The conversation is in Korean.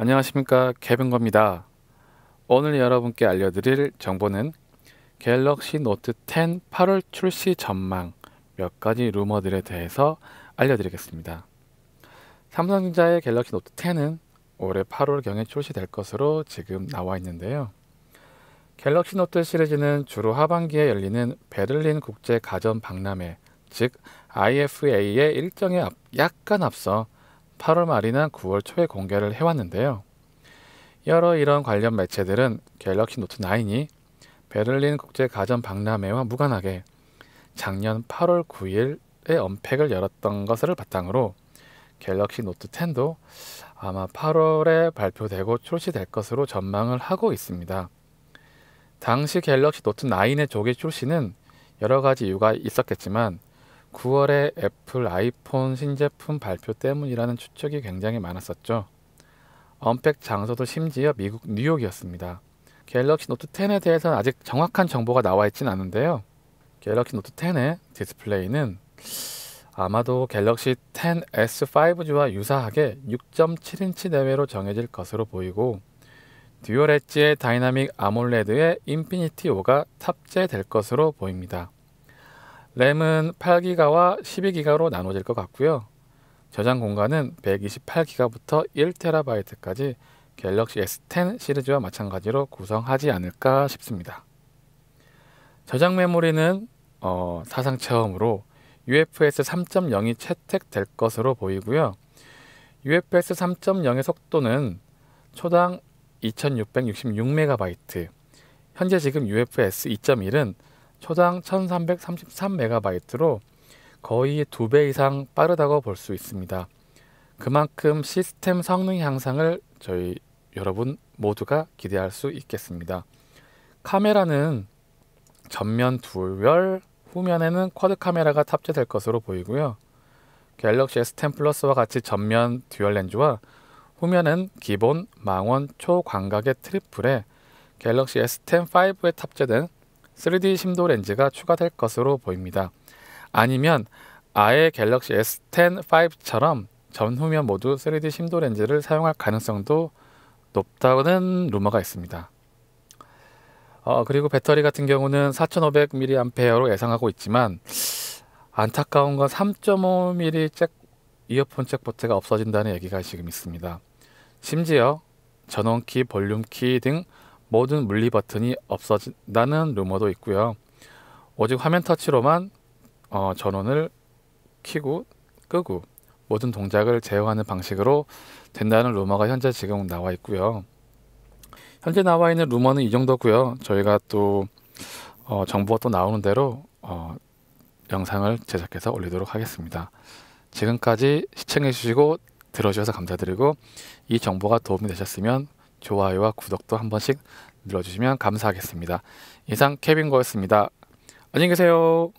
안녕하십니까 개빈겁니다. 오늘 여러분께 알려드릴 정보는 갤럭시 노트 10 8월 출시 전망 몇 가지 루머들에 대해서 알려드리겠습니다. 삼성전자의 갤럭시 노트 10은 올해 8월경에 출시될 것으로 지금 나와 있는데요. 갤럭시 노트 시리즈는 주로 하반기에 열리는 베를린 국제 가전 박람회, 즉 IFA의 일정에 약간 앞서 8월 말이나 9월 초에 공개를 해왔는데요. 여러 이런 관련 매체들은 갤럭시 노트 9이 베를린 국제 가전 박람회와 무관하게 작년 8월 9일에 언팩을 열었던 것을 바탕으로 갤럭시 노트 10도 아마 8월에 발표되고 출시될 것으로 전망을 하고 있습니다. 당시 갤럭시 노트 9의 조기 출시는 여러 가지 이유가 있었겠지만 9월에 애플 아이폰 신제품 발표 때문이라는 추측이 굉장히 많았었죠. 언팩 장소도 심지어 미국 뉴욕이었습니다. 갤럭시 노트 10에 대해서는 아직 정확한 정보가 나와 있진 않은데요. 갤럭시 노트 10의 디스플레이는 아마도 갤럭시 10 S5G와 유사하게 6.7인치 내외로 정해질 것으로 보이고 듀얼 엣지의 다이나믹 아몰레드의 인피니티 5가 탑재될 것으로 보입니다. 램은 8기가와 12기가로 나눠질 것 같고요. 저장 공간은 128기가부터 1TB까지 갤럭시 S10 시리즈와 마찬가지로 구성하지 않을까 싶습니다. 저장 메모리는 어, 사상 처음으로 UFS 3.0이 채택될 것으로 보이고요. UFS 3.0의 속도는 초당 2666MB, 현재 지금 UFS 2.1은 초당 1333MB로 거의 두 배 이상 빠르다고 볼 수 있습니다. 그만큼 시스템 성능 향상을 저희 여러분 모두가 기대할 수 있겠습니다. 카메라는 전면 두열, 후면에는 쿼드 카메라가 탑재될 것으로 보이고요. 갤럭시 S10 플러스와 같이 전면 듀얼 렌즈와 후면은 기본 망원 초광각의 트리플에 갤럭시 S10 5에 탑재된 3D 심도 렌즈가 추가될 것으로 보입니다. 아니면 아예 갤럭시 S10 5처럼 전후면 모두 3D 심도 렌즈를 사용할 가능성도 높다는 루머가 있습니다. 어, 그리고 배터리 같은 경우는 4500mAh로 예상하고 있지만 안타까운 건 3.5mm 잭 이어폰 잭 포트가 없어진다는 얘기가 지금 있습니다. 심지어 전원키, 볼륨키 등 모든 물리 버튼이 없어진다는 루머도 있고요. 오직 화면 터치로만 어, 전원을 켜고 끄고 모든 동작을 제어하는 방식으로 된다는 루머가 현재 지금 나와 있고요. 현재 나와 있는 루머는 이 정도고요. 저희가 또 어, 정보가 또 나오는 대로 어, 영상을 제작해서 올리도록 하겠습니다. 지금까지 시청해 주시고 들어주셔서 감사드리고 이 정보가 도움이 되셨으면 좋아요와 구독도 한 번씩 눌러주시면 감사하겠습니다. 이상 케빈 거였습니다. 안녕히 계세요.